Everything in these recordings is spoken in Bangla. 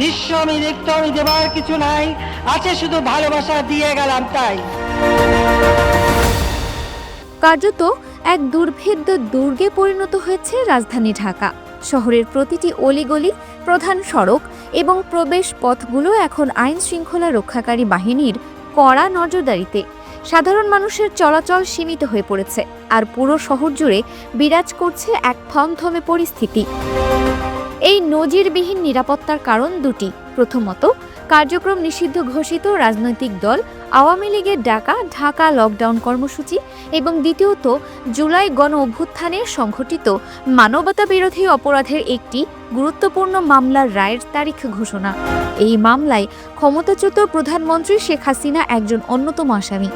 নিঃস্ব আমি রিক্ত, আমি দেবার কিছু নাই। আছে শুধু ভালোবাসা, দিয়ে গেলাম তাই। কার্যত এক দুর্ভেদ্য দুর্গে পরিণত হয়েছে রাজধানী ঢাকা। শহরের প্রতিটি অলিগলি, প্রধান সড়ক এবং প্রবেশ পথগুলো এখন আইন শৃঙ্খলা রক্ষাকারী বাহিনীর কড়া নজরদারিতে। সাধারণ মানুষের চলাচল সীমিত হয়ে পড়েছে, আর পুরো শহর জুড়ে বিরাজ করছে এক থমথমে পরিস্থিতি। এই নজিরবিহীন নিরাপত্তার কারণ দুটি। প্রথমত, কার্যক্রম নিষিদ্ধ ঘোষিত রাজনৈতিক দল আওয়ামী লীগের ডাকা ঢাকা লকডাউন কর্মসূচি এবং দ্বিতীয়ত, জুলাই গণ অভ্যুত্থানে সংঘটিত মানবতা বিরোধী অপরাধের একটি গুরুত্বপূর্ণ মামলার রায়ের তারিখ ঘোষণা। এই মামলায় ক্ষমতাচ্যুত প্রধানমন্ত্রী শেখ হাসিনা একজন অন্যতম আসামি।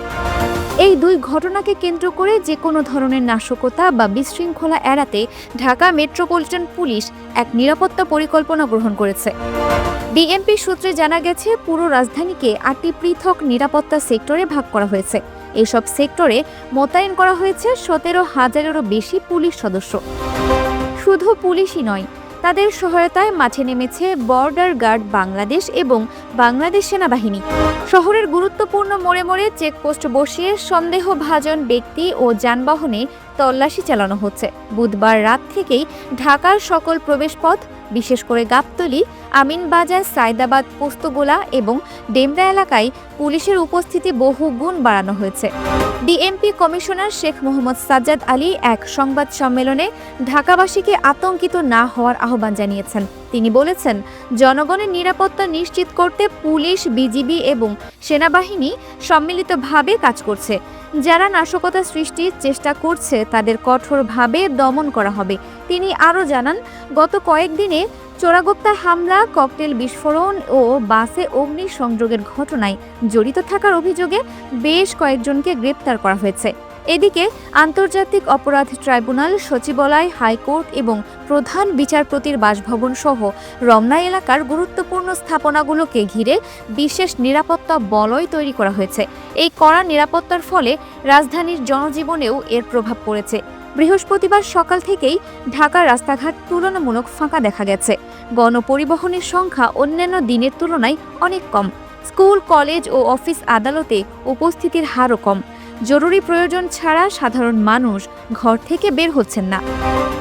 এই দুই ঘটনাকে কেন্দ্র করে যে কোনো ধরনের নাশকতা বা বিশৃঙ্খলা এড়াতে ঢাকা মেট্রোপলিটন পুলিশ এক নিরাপত্তা পরিকল্পনা গ্রহণ করেছে। ডিএমপি সূত্রে জানা গেছে, পুরো রাজধানীকে আটটি পৃথক নিরাপত্তা সেক্টরে ভাগ করা হয়েছে। এসব সেক্টরে মোতায়েন করা হয়েছে সতেরো হাজারেরও বেশি পুলিশ সদস্য। শুধু পুলিশই নয় তাদের সহায়তায় মাঠে নেমেছে বর্ডার গার্ড বাংলাদেশ এবং বাংলাদেশ সেনাবাহিনী। শহরের গুরুত্বপূর্ণ মোড়ে মোড়ে চেকপোস্ট বসিয়ে সন্দেহভাজন ব্যক্তি ও যানবাহনে তল্লাশি চালানো হচ্ছে। বুধবার রাত থেকেই ঢাকার সকল প্রবেশপথ, বিশেষ করে গাবতলী আমিনবাজার, সায়দাবাদ, পোস্তগোলা এবং ডেমরা এলাকায় পুলিশের উপস্থিতি বহু গুণ বাড়ানো হয়েছে। ডিএমপি কমিশনার শেখ মোহাম্মদ সাজ্জাদ আলী এক সংবাদ সম্মেলনে ঢাকাবাসীকে আতঙ্কিত না হওয়ার আহ্বান জানিয়েছেন। তিনি বলেছেন, জনগণের নিরাপত্তা নিশ্চিত করতে পুলিশ, বিজিবি এবং সেনাবাহিনী সম্মিলিতভাবে কাজ করছে। যারা নাশকতা সৃষ্টির চেষ্টা করছে, তাদের কঠোরভাবে দমন করা হবে। তিনি আরও জানান, গত কয়েকদিনে চোরাগোপ্তা হামলা, ককটেল বিস্ফোরণ ও বাসে অগ্নি সংযোগের ঘটনায় জড়িত থাকার অভিযোগে বেশ কয়েকজনকে গ্রেপ্তার করা হয়েছে। এদিকে আন্তর্জাতিক অপরাধ ট্রাইব্যুনাল, সচিবালয়, হাইকোর্ট এবং প্রধান বিচারপতির বাসভবন সহ রমনা এলাকার গুরুত্বপূর্ণ স্থাপনাগুলোকে ঘিরে বিশেষ নিরাপত্তা বলয় তৈরি করা হয়েছে। এই কড়া নিরাপত্তার ফলে রাজধানীর জনজীবনেও এর প্রভাব পড়েছে। বৃহস্পতিবার সকাল থেকেই ঢাকার রাস্তাঘাট তুলনামূলক ফাঁকা দেখা গেছে। গণপরিবহনের সংখ্যা অন্যান্য দিনের তুলনায় অনেক কম। স্কুল, কলেজ ও অফিস আদালতে উপস্থিতির হারও কম। জরুরি প্রয়োজন ছাড়া সাধারণ মানুষ ঘর থেকে বের হচ্ছেন না।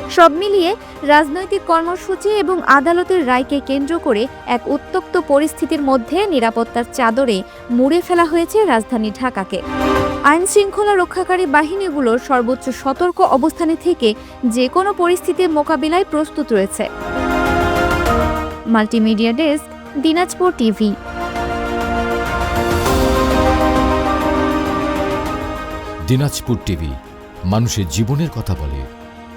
সব মিলিয়ে রাজনৈতিক কর্মসূচি এবং আদালতের রায়কে কেন্দ্র করে এক উত্তপ্ত পরিস্থিতির মধ্যে নিরাপত্তার চাদরে মুড়ে ফেলা হয়েছে রাজধানী ঢাকাকে। আইন শৃঙ্খলা রক্ষাকারী বাহিনীগুলোর সর্বোচ্চ সতর্ক অবস্থানে থেকে যে কোনো পরিস্থিতির মোকাবিলায় প্রস্তুত রয়েছে। Multimedia desk, Dinajpur TV. Dinajpur TV, মানুষের জীবনের কথা বলে।